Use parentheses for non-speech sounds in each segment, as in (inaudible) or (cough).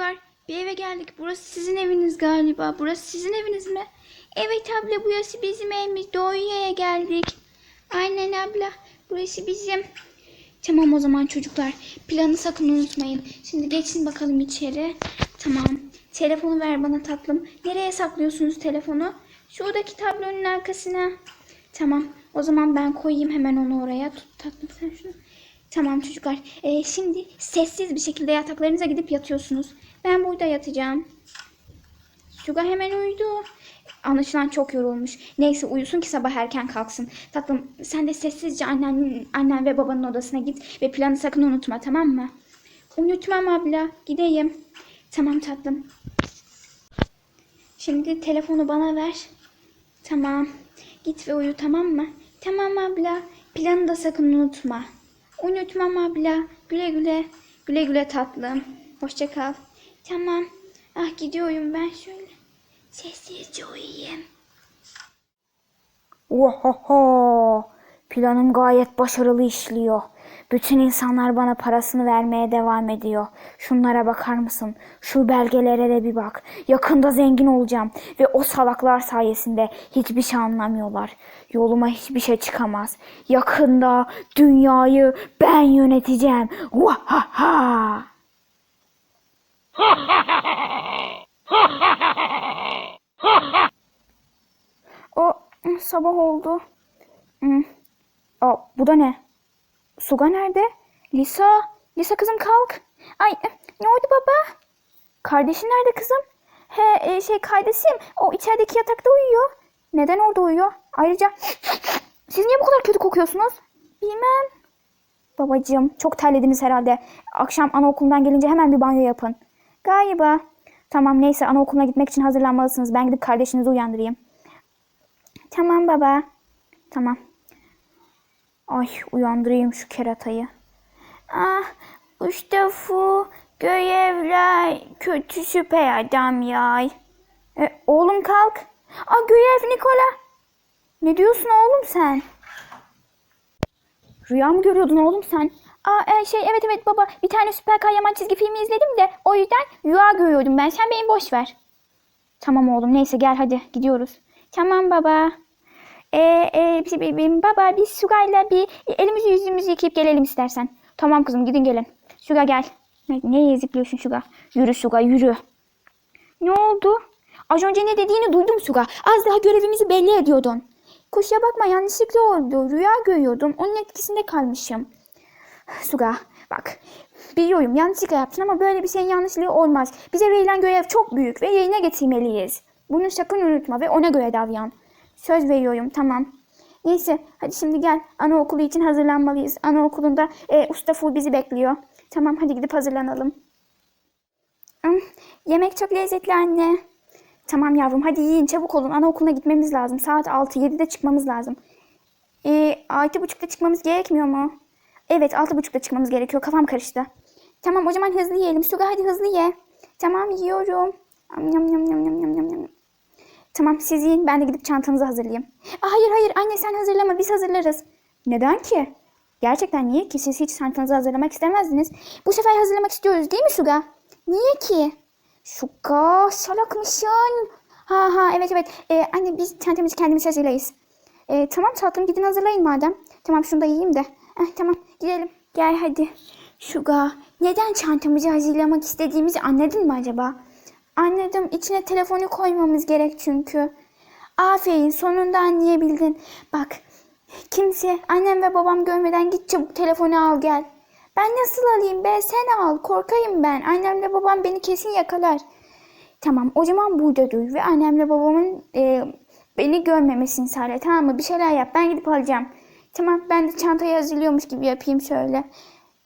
çocuklar bir eve geldik. Burası sizin eviniz galiba. Burası sizin eviniz mi? Evet abla burası bizim evimiz. Doğuya geldik. Aynen abla. Burası bizim. Tamam o zaman çocuklar. Planı sakın unutmayın. Şimdi geçin bakalım içeri. Tamam. Telefonu ver bana tatlım. Nereye saklıyorsunuz telefonu? Şuradaki tablonun arkasına. Tamam. O zaman ben koyayım hemen onu oraya. Tut tatlım sen şunu. Tamam çocuklar. Ee, şimdi sessiz bir şekilde yataklarınıza gidip yatıyorsunuz. Ben burada yatacağım. Suga hemen uyudu. Anlaşılan çok yorulmuş. Neyse uyusun ki sabah erken kalksın. Tatlım sen de sessizce annen, annen ve babanın odasına git ve planı sakın unutma tamam mı? Unutmam abla. Gideyim. Tamam tatlım. Şimdi telefonu bana ver. Tamam. Git ve uyu tamam mı? Tamam abla. Planı da sakın unutma. Unutmam abla. Güle güle. Güle güle tatlım. Hoşça kal. Tamam. Ah gidiyorum ben şöyle. Sessizce uyuyayım. Ohoho! Planım gayet başarılı işliyor. Bütün insanlar bana parasını vermeye devam ediyor. Şunlara bakar mısın? Şu belgelere de bir bak. Yakında zengin olacağım ve o salaklar sayesinde hiçbir şey anlamıyorlar. Yoluma hiçbir şey çıkamaz. Yakında dünyayı ben yöneteceğim. Vahaha! (laughs) O sabah oldu. Aa, bu da ne? Suga nerede? Lisa. Lisa kızım kalk. Ay ne oldu baba? Kardeşin nerede kızım? He e, şey kardeşim o içerideki yatakta uyuyor. Neden orada uyuyor? Ayrıca siz niye bu kadar kötü kokuyorsunuz? Bilmem. Babacığım çok terlediniz herhalde. Akşam anaokulundan gelince hemen bir banyo yapın. Galiba. Tamam neyse anaokuluna gitmek için hazırlanmalısınız. Ben gidip kardeşinizi uyandırayım. Tamam baba. Tamam. Ay uyandırayım şu keratayı. Ah Mustafa görevler kötü süper adam ya. E, oğlum kalk. Aa görev Nikola. Ne diyorsun oğlum sen? Rüya mı görüyordun oğlum sen? Aa e, şey evet evet baba bir tane süper kahraman çizgi filmi izledim de o yüzden rüya görüyordum ben. Sen beni boş ver. Tamam oğlum neyse gel hadi gidiyoruz. Tamam baba. Ee, e, bir- baba biz Suga'yla bir elimizi yüzümüzü yıkayıp gelelim istersen. Tamam kızım gidin gelin. Suga gel. Ne, neye ezikliyorsun Suga? Yürü Suga yürü. Ne oldu? Az önce ne dediğini duydum Suga. Az daha görevimizi belli ediyordun. Kusura bakma yanlışlıkla oldu. Rüya görüyordum. Onun etkisinde kalmışım. Suga bak biliyorum yanlışlıkla yaptın ama böyle bir şeyin yanlışlığı olmaz. Bize verilen görev çok büyük ve yerine getirmeliyiz. Bunu sakın unutma ve ona göre davran. Söz veriyorum tamam. Neyse hadi şimdi gel anaokulu için hazırlanmalıyız. Anaokulunda e, Usta Fu bizi bekliyor. Tamam hadi gidip hazırlanalım. Hmm, yemek çok lezzetli anne. Tamam yavrum hadi yiyin çabuk olun anaokuluna gitmemiz lazım. Saat 6-7'de çıkmamız lazım. E, 6.30'da çıkmamız gerekmiyor mu? Evet 6.30'da çıkmamız gerekiyor kafam karıştı. Tamam o zaman hızlı yiyelim. Suga hadi hızlı ye. Tamam yiyorum. Am, Yam yam yam yam yam yam yam. Tamam siz yiyin ben de gidip çantanızı hazırlayayım. Aa, hayır hayır anne sen hazırlama biz hazırlarız. Neden ki? Gerçekten niye ki? Siz hiç çantanızı hazırlamak istemezdiniz. Bu sefer hazırlamak istiyoruz değil mi Suga? Niye ki? Suga salakmışsın. Ha ha evet evet. Ee, anne biz çantamızı kendimiz hazırlayız. Ee, tamam tatlım gidin hazırlayın madem. Tamam şunu da yiyeyim de. Eh, tamam gidelim. Gel hadi. Suga neden çantamızı hazırlamak istediğimizi anladın mı acaba? Anladım. İçine telefonu koymamız gerek çünkü. Aferin sonunda anlayabildin. Bak kimse annem ve babam görmeden git çabuk telefonu al gel. Ben nasıl alayım be sen al korkayım ben. Annemle babam beni kesin yakalar. Tamam o zaman burada dur ve annemle babamın e, beni görmemesini sağla tamam mı? Bir şeyler yap ben gidip alacağım. Tamam ben de çantayı hazırlıyormuş gibi yapayım şöyle.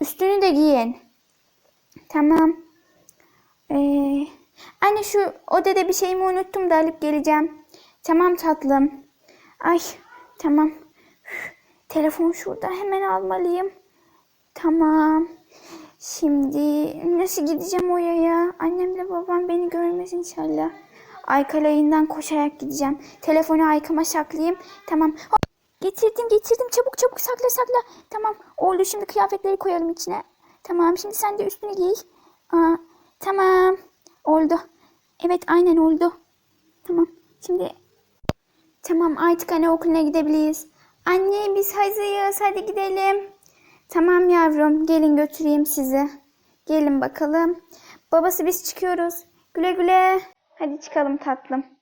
Üstünü de giyin. Tamam. Ee, anne şu odada bir şeyimi unuttum da alıp geleceğim. Tamam tatlım. Ay tamam. Üf, Telefon şurada hemen almalıyım. Tamam. Şimdi nasıl gideceğim oraya? Annemle babam beni görmez inşallah. Aykalayından koşarak gideceğim. Telefonu aykama saklayayım. Tamam. Hop, Getirdim getirdim. Çabuk çabuk sakla sakla. Tamam. Oldu şimdi kıyafetleri koyalım içine. Tamam şimdi sen de üstünü giy. Aa, Tamam. Oldu. Evet aynen oldu. Tamam. Şimdi tamam artık anne okuluna gidebiliriz. Anne biz hazırız hadi gidelim. Tamam yavrum gelin götüreyim sizi. Gelin bakalım. Babası biz çıkıyoruz. Güle güle. Hadi çıkalım tatlım.